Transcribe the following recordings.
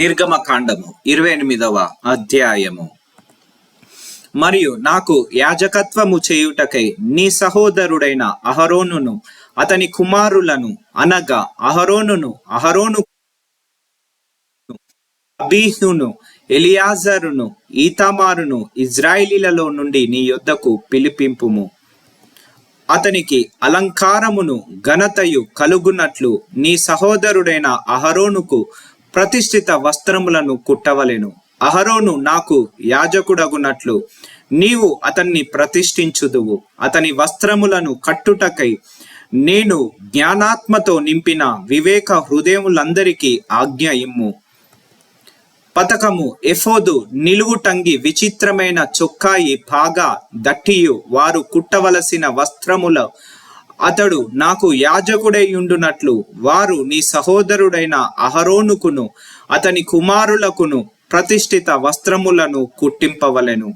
నిర్గమకాండము ఇరవై ఎనిమిదవ అధ్యాయము. మరియు నాకు యాజకత్వము చేయుటకై నీ సహోదరుడైన అహరోనును అతని కుమారులను అనగా అహరోనును అహరోను అబీహును ఎలియాజరును ఈతామారును ఇజ్రాయిలీలలో నుండి నీ యొద్దకు పిలిపింపుము. అతనికి అలంకారమును ఘనతయు కలుగునట్లు నీ సహోదరుడైన అహరోనుకు ప్రతిష్ఠిత వస్త్రములను కుట్టవలెను. అహరోను నాకు యాజకుడగునట్లు నీవు అతన్ని ప్రతిష్ఠించుదువు. అతని వస్త్రములను కట్టుటకై నేను జ్ఞానాత్మతో నింపిన వివేక హృదయములందరికీ ఆజ్ఞ ఇమ్ము. పథకము ఎఫోదు నిలువుటంగి విచిత్రమైన చొక్కాయి పాగా దట్టియు వారు కుట్టవలసిన వస్త్రముల అతడు నాకు యాజకుడై ఉండునట్లు వారు నీ సహోదరుడైన అహరోనుకును అతని కుమారులకును ప్రతిష్ఠిత వస్త్రములను కుట్టింపవలెను.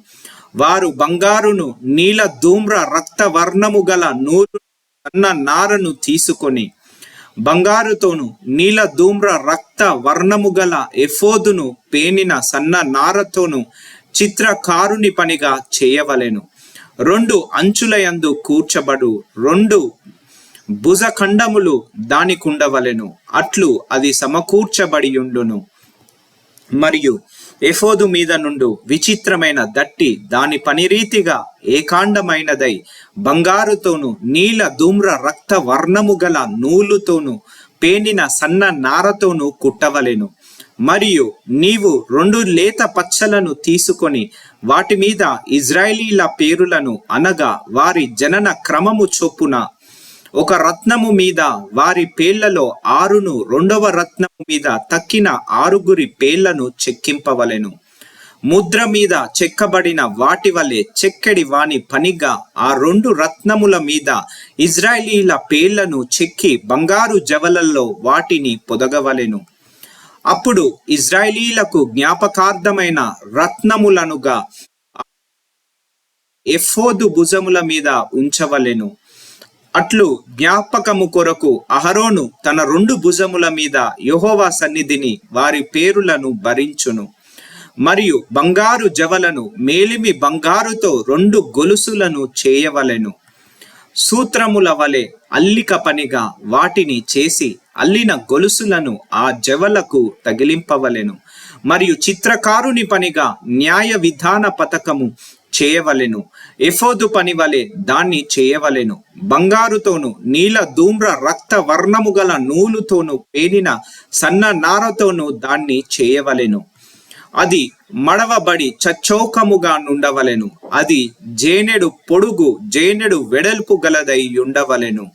వారు బంగారును నీల ధూమ్ర రక్త వర్ణము గల నూరు అన్న నారను తీసుకొని బంగారుతోను నీల ధూమ్ర రక్త వర్ణము గల ఎఫోదును పేనిన సన్న నారతోను చిత్రకారుని పనిగా చేయవలెను. రెండు అంచులయందు కూర్చబడు రెండు భుజఖండములు దానికుండవలెను. అట్లు అది సమకూర్చబడియుండును. మరియు ఎఫోదు మీద నుండు విచిత్రమైన దట్టి దాని పనిరీతిగా ఏకాండమైనదై బంగారుతోను నీల ధూమ్ర రక్త వర్ణము గల నూలుతోను పేనిన సన్న నారతోను కుట్టవలెను. మరియు నీవు రెండు లేత పచ్చలను తీసుకొని వాటి మీద ఇజ్రాయేలీల పేరులను అనగా వారి జనన క్రమము చొప్పున ఒక రత్నము మీద వారి పేర్లలో ఆరును రెండవ రత్నము మీద తక్కిన ఆరుగురి పేర్లను చెక్కింపవలెను. ముద్ర మీద చెక్కబడిన వాటి వలె చెక్కడి వాని పనిగా ఆ రెండు రత్నముల మీద ఇజ్రాయేలీల పేర్లను చెక్కి బంగారు జవలల్లో వాటిని పొదగవలెను. అప్పుడు ఇజ్రాయిలీలకు జ్ఞాపకార్థమైన రత్నములనుగా ఎఫోదు భుజముల మీద ఉంచవలెను. అట్లు జ్ఞాపకము కొరకు అహరోను తన రెండు భుజముల మీద యహోవా సన్నిధిని వారి పేరులను భరించును. మరియు బంగారు జవలను మేలిమి బంగారుతో రెండు గొలుసులను చేయవలెను. సూత్రముల వలె అల్లిక పనిగా వాటిని చేసి అల్లిన గొలుసులను ఆ జవలకు తగిలింపవలెను. మరియు చిత్రకారుని పనిగా న్యాయ విధాన పథకము చేయవలెను. ఎఫోదు పని వలె దాన్ని చేయవలెను. బంగారుతోను నీల ధూమ్ర రక్త వర్ణము గల నూలుతోను పేనిన సన్న నారతోను దాన్ని చేయవలెను. అది మడవబడి చచ్చౌకముగా నుండవలెను. అది జేనెడు పొడుగు జేనెడు వెడల్పు గలదై ఉండవలెను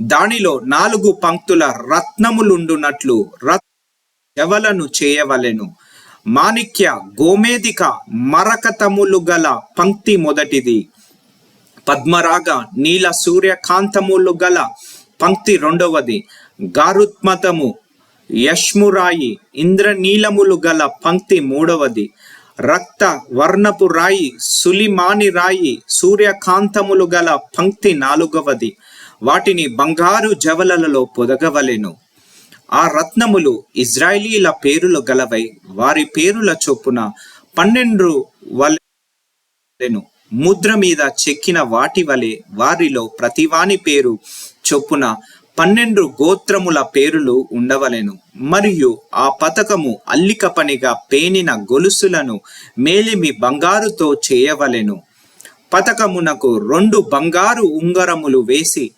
దానిలో నాలుగు పంక్తుల రత్నములుండునట్లు రత్ ఎవలను చేయవలెను? మాణిక్య గోమేదిక మరకతములు గల పంక్తి మొదటిది. పద్మరాగ నీల సూర్యకాంతములు గల పంక్తి రెండవది. గారుత్మతము యష్మురాయి ఇంద్రనీలములు గల పంక్తి మూడవది. రక్త వర్ణపు రాయి సులిమాని రాయి సూర్యకాంతములు గల పంక్తి నాలుగవది. వాటిని బంగారు జవలలలో పొదగవలెను. ఆ రత్నములు ఇజ్రాయిలీల పేరులు గలవై వారి పేరుల చొప్పున పన్నెండు వలెను. ముద్ర మీద చెక్కిన వాటి వలె వారిలో ప్రతివాని పేరు చొప్పున పన్నెండు గోత్రముల పేరులు ఉండవలెను. మరియు ఆ పథకము అల్లిక పనిగా పేనిన గొలుసులను మేలిమి బంగారుతో చేయవలెను. పథకమునకు రెండు బంగారు ఉంగరములు వేసి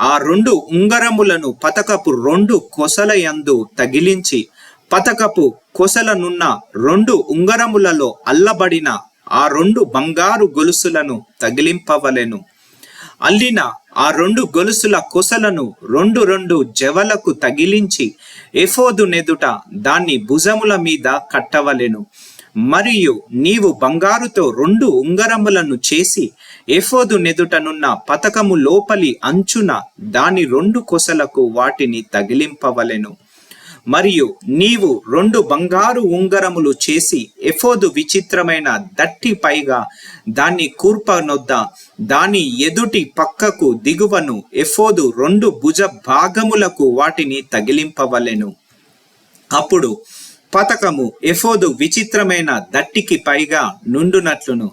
ఆ రెండు ఉంగరములను పతకపు రెండు కొసలయందు తగిలించి పతకపు కొసలనున్న రెండు ఉంగరములలో అల్లబడిన ఆ రెండు బంగారు గొలుసులను తగిలింపవలెను. అల్లిన ఆ రెండు గొలుసుల కొసలను రెండు రెండు జవలకు తగిలించి ఎఫోదు నెదుట దాన్ని భుజముల మీద కట్టవలెను. మరియు నీవు బంగారుతో రెండు ఉంగరములను చేసి ఎఫోదు నెదుటనున్న పతకము లోపలి అంచున దాని రెండు కొసలకు వాటిని తగిలింపవలెను. మరియు నీవు రెండు బంగారు ఉంగరములు చేసి ఎఫోదు విచిత్రమైన దట్టి పైగా దాన్ని కూర్పనొద్ద దాని ఎదుటి పక్కకు దిగువను ఎఫోదు రెండు భుజ భాగములకు వాటిని తగిలింపవలెను. అప్పుడు పతకము ఎఫోదు విచిత్రమైన దట్టికి పైగా నుండునట్లును.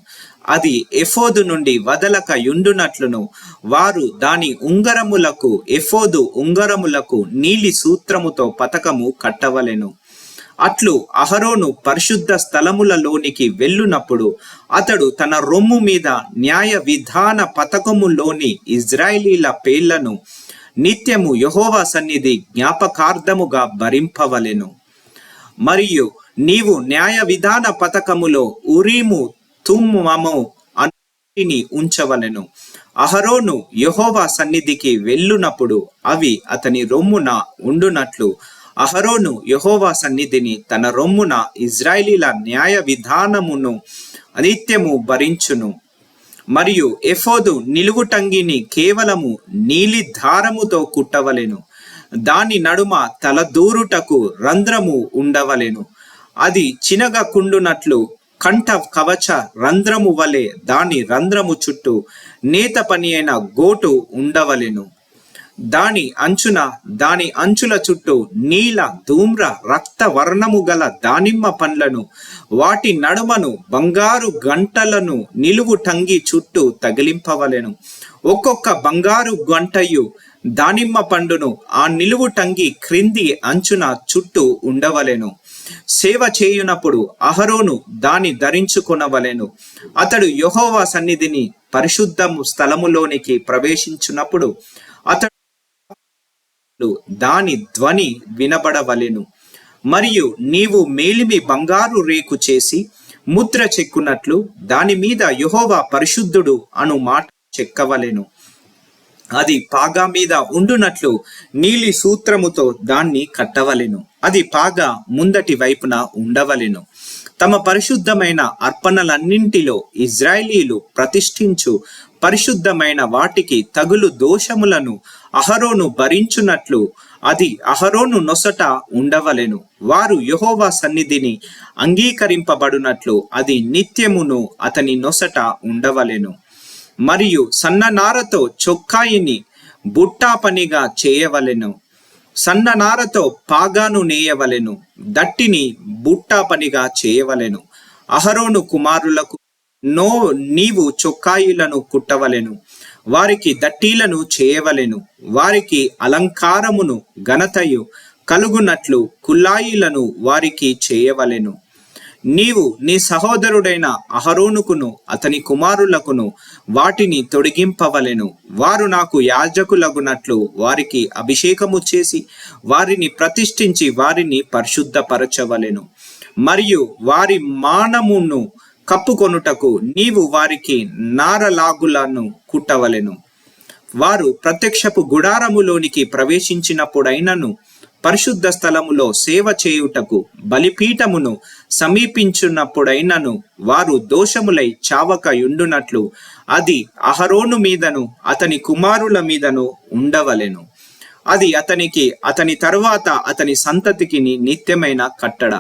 అది ఎఫోదు నుండి వదలక యుండునట్లును. వారు దాని ఉంగరములకు ఎఫోదు ఉంగరములకు నీలి సూత్రముతో పతకము కట్టవలెను. అట్లు అహరోను పరిశుద్ధ స్థలములలోనికి వెళ్ళునప్పుడు అతడు తన రొమ్ము మీద న్యాయ విధాన పథకములోని ఇజ్రాయిలీల పేర్లను నిత్యము యహోవా సన్నిధి జ్ఞాపకార్థముగా భరింపవలెను. మరియు నీవు న్యాయ విధాన పథకములో ఉరీము తుమ్మము అన్నిటిని ఉంచవలెను. అహరోను యహోవా సన్నిధికి వెళ్ళునప్పుడు అవి అతని రొమ్మున ఉండునట్లు. అహరోను యహోవా సన్నిధిని తన రొమ్మున ఇజ్రాయిలీల న్యాయ విధానమును అనిత్యము భరించును. మరియు ఎఫోదు నిలువుటంగిని కేవలము నీలి దారముతో కుట్టవలెను. దాని నడుమ తలదూరుటకు రంధ్రము ఉండవలెను. అది చినగకుండునట్లు కంఠ కవచ రంధ్రము వలె దాని రంధ్రము చుట్టూ నేత పని అయిన గోటు ఉండవలెను. దాని అంచున దాని అంచుల చుట్టూ నీల ధూమ్ర రక్త వర్ణము గల దానిమ్మ పండ్లను వాటి నడుమను బంగారు గంటలను నిలువు టంగి చుట్టూ తగిలింపవలెను. ఒక్కొక్క బంగారు గంటయు దానిమ్మ పండును ఆ నిలువు టంగి క్రింది అంచున చుట్టూ ఉండవలెను. సేవ చేయునప్పుడు అహరోను దాన్ని ధరించుకొనవలెను. అతడు యెహోవా సన్నిధిని పరిశుద్ధము స్థలములోనికి ప్రవేశించున్నప్పుడు అతడు దాని ధ్వని వినబడవలెను. మరియు నీవు మేలిమి బంగారు రేకు చేసి ముద్ర చెక్కునట్లు దాని మీద యహోవా పరిశుద్ధుడు అను మాట చెక్కవలెను. అది పాగా మీద ఉండునట్లు నీలి సూత్రముతో దాన్ని కట్టవలెను. అది పాగా ముందటి వైపున ఉండవలెను. తమ పరిశుద్ధమైన అర్పణలన్నింటిలో ఇజ్రాయేలీలు ప్రతిష్ఠించు పరిశుద్ధమైన వాటికి తగులు దోషములను అహరోను భరించునట్లు అది అహరోను నొసట ఉండవలెను. వారు యహోవా సన్నిధిని అంగీకరింపబడునట్లు అది నిత్యమును అతని నొసట ఉండవలెను. మరియు సన్ననారతో చొక్కాయిని బుట్టా పనిగా చేయవలెను. సన్ననారతో పాగాను నేయవలెను. దట్టిని బుట్టా పనిగా చేయవలెను. అహరోను కుమారులకు నో నీవు చొక్కాయిలను కుట్టవలెను. వారికి దట్టీలను చేయవలెను. వారికి అలంకారమును ఘనతయు కలుగునట్లు కుల్లాయిలను వారికి చేయవలెను. నీవు నీ సహోదరుడైన అహరోనుకును అతని కుమారులకును వాటిని తొడిగింపవలెను. వారు నాకు యాజకులగునట్లు వారికి అభిషేకము చేసి వారిని ప్రతిష్ఠించి వారిని పరిశుద్ధపరచవలెను. మరియు వారి మానమును కప్పుకొనుటకు నీవు వారికి నారలాగులను కుట్టవలెను. వారు ప్రత్యక్షపు గుడారములోనికి ప్రవేశించినప్పుడైనను పరిశుద్ధ స్థలములో సేవ చేయుటకు బలిపీఠమును సమీపించున్నప్పుడైనను వారు దోషములై చావక యుండునట్లు అది అహరోను మీదను అతని కుమారుల మీదను ఉండవలెను. అది అతనికి అతని తరువాత అతని సంతతికి నిత్యమైన కట్టడ.